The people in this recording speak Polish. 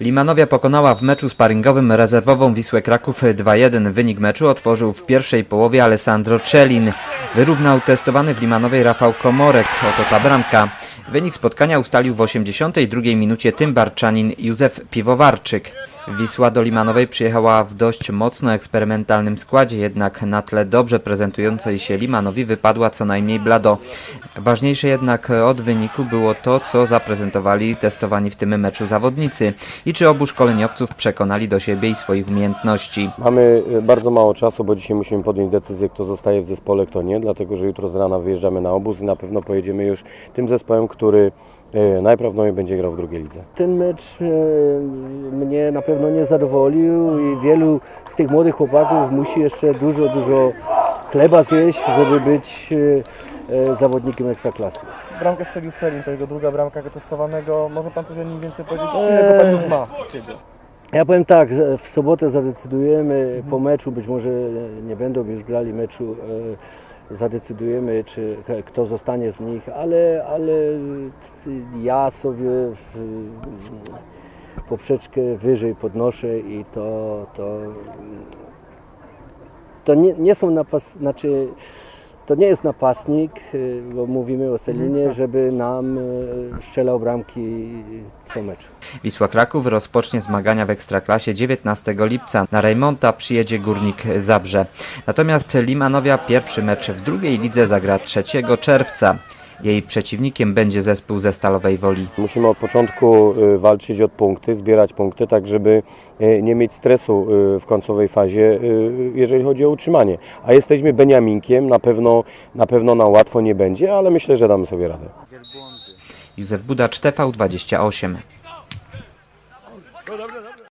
Limanowia pokonała w meczu sparingowym rezerwową Wisłę Kraków 2-1. Wynik meczu otworzył w pierwszej połowie Alessandro Cellin. Wyrównał testowany w Limanowej Rafał Komorek. Oto ta bramka. Wynik spotkania ustalił w 82 minucie Tymbarczanin Józef Piwowarczyk. Wisła do Limanowej przyjechała w dość mocno eksperymentalnym składzie, jednak na tle dobrze prezentującej się Limanowi wypadła co najmniej blado. Ważniejsze jednak od wyniku było to, co zaprezentowali testowani w tym meczu zawodnicy i czy obu szkoleniowców przekonali do siebie i swoich umiejętności. Mamy e, bardzo mało czasu, bo dzisiaj musimy podjąć decyzję, kto zostaje w zespole, kto nie, dlatego że jutro z rana wyjeżdżamy na obóz i na pewno pojedziemy już tym zespołem, który e, najprawdopodobniej będzie grał w drugiej lidze. Ten mecz e, mnie na pewno nie zadowolił i wielu z tych młodych chłopaków musi jeszcze dużo, dużo chleba zjeść, żeby być e, zawodnikiem ekstraklasy. Bramkę strzelił Selin, to jego druga bramka testowanego. Może Pan coś o nim więcej powiedzieć? Ile to Pan już ma? Ja powiem tak, w sobotę zadecydujemy po meczu, być może nie będą już grali meczu, e, zadecydujemy, czy kto zostanie z nich, ale, ale ja sobie w, poprzeczkę wyżej podnoszę i to, to, to nie, nie są napas, znaczy to nie jest napastnik, y, bo mówimy o Selinie, żeby nam y, strzelał bramki co mecz. Wisła Kraków rozpocznie zmagania w Ekstraklasie 19 lipca. Na Rejmonta przyjedzie Górnik Zabrze. Natomiast Limanowia pierwszy mecz w drugiej lidze zagra 3 czerwca. Jej przeciwnikiem będzie zespół ze Stalowej Woli. Musimy od początku e, walczyć od punkty, zbierać punkty, tak żeby e, nie mieć stresu e, w końcowej fazie, jeżeli chodzi o utrzymanie. A jesteśmy Beniaminkiem, na pewno, na pewno nam łatwo nie będzie, ale myślę, że damy sobie radę. Józef Budacz, TV28.